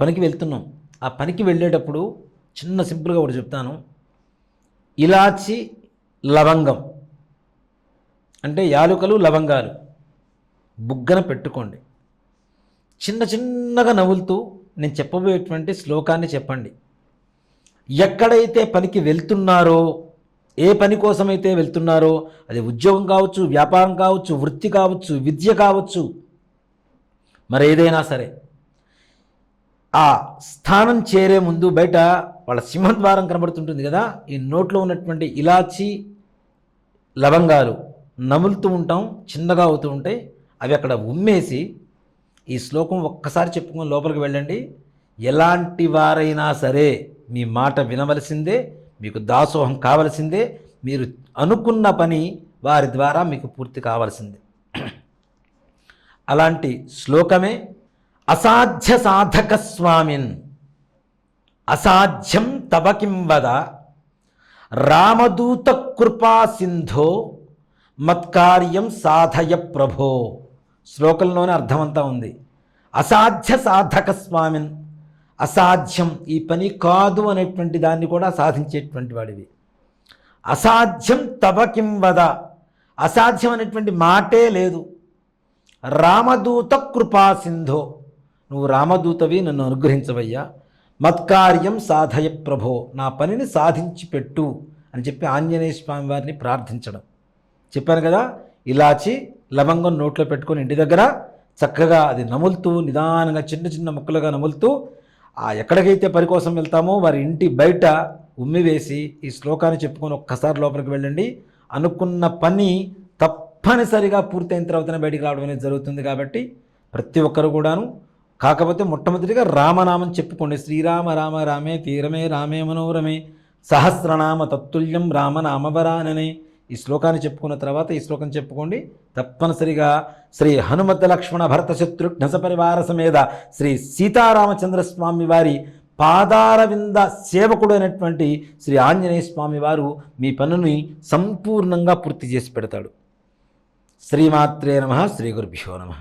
పనికి వెళ్తున్నాం. ఆ పనికి వెళ్ళేటప్పుడు చిన్న సింపుల్గా ఒకటి చెప్తాను. ఇలాచి లవంగం. అంటే యాలుకలు లవంగాలు బుగ్గన పెట్టుకోండి. చిన్న చిన్నగా నవ్వులుతూ నేను చెప్పబోయేటువంటి శ్లోకాన్ని చెప్పండి. ఎక్కడైతే పనికి వెళ్తున్నారో ఏ పని కోసమైతే వెళ్తున్నారో అది ఉద్యోగం కావచ్చు వ్యాపారం కావచ్చు వృత్తి కావచ్చు విద్య కావచ్చు మరి ఏదైనా సరే ఆ స్థానం చేరే ముందు బయట వాళ్ళ సింహద్వారం కనబడుతుంటుంది కదా ఈ నోట్లో ఉన్నటువంటి ఇలాచి లవంగాలు నములుతూ ఉంటాం చిన్నగా అవుతూ ఉంటాయి. అవి అక్కడ ఉమ్మేసి ఈ శ్లోకం ఒక్కసారి చెప్పుకుని లోపలికి వెళ్ళండి. ఎలాంటి వారైనా సరే మీ మాట వినవలసిందే మీకు దాసోహం కావలసిందే మీరు అనుకున్న పని వారి ద్వారా మీకు పూర్తి కావాల్సిందే. అలాంటి శ్లోకమే అసాధ్య సాధక స్వామిన్. అసాధ్యం తవ కింవద రామదూత కృపా సింధో మత్కార్యం సాధయ ప్రభో. శ్లోకంలోనే అర్థమంతా ఉంది. అసాధ్య సాధక స్వామిన్. అసాధ్యం ఈ పని కాదు అనేటువంటి దాన్ని కూడా సాధించేటువంటి వాడివి. అసాధ్యం తవ కింవద అసాధ్యం అనేటువంటి మాటే లేదు. రామదూత కృపా సింధో నువ్వు రామదూతవి నన్ను అనుగ్రహించవయ్యా. మత్కార్యం సాధయ ప్రభో నా పనిని సాధించి పెట్టు అని చెప్పి ఆంజనేయ స్వామి వారిని ప్రార్థించడం. చెప్పాను కదా ఇలాచి లవంగం నోట్లో పెట్టుకొని ఇంటి దగ్గర చక్కగా అది నములుతూ నిదానంగా చిన్న చిన్న ముక్కలుగా నములుతూ ఆ ఎక్కడికైతే పని కోసం వెళ్తామో వారి ఇంటి బయట ఉమ్మి వేసి ఈ శ్లోకాన్ని చెప్పుకొని ఒక్కసారి లోపలికి వెళ్ళండి. అనుకున్న పని తప్పనిసరిగా పూర్తయిన తర్వాతనే బయటికి రావడం అనేది జరుగుతుంది కాబట్టి ప్రతి ఒక్కరు కూడాను కాకపోతే మొట్టమొదటిగా రామనామం చెప్పుకోండి. శ్రీరామ రామ రామే తీరమే రామే మనోరమే సహస్రనామ తత్తుల్యం రామనామవరాననే ఈ శ్లోకాన్ని చెప్పుకున్న తర్వాత ఈ శ్లోకం చెప్పుకోండి. తప్పనిసరిగా శ్రీ హనుమత లక్ష్మణ భరత శత్రుఘ్న సపరివార సమేత శ్రీ సీతారామచంద్ర స్వామి వారి పాదారవింద సేవకుడు అయినటువంటి శ్రీ ఆంజనేయ స్వామి వారు మీ పనుని సంపూర్ణంగా పూర్తి చేసి పెడతాడు. శ్రీమాత్రే నమ శ్రీ గురుభ్యో నమ.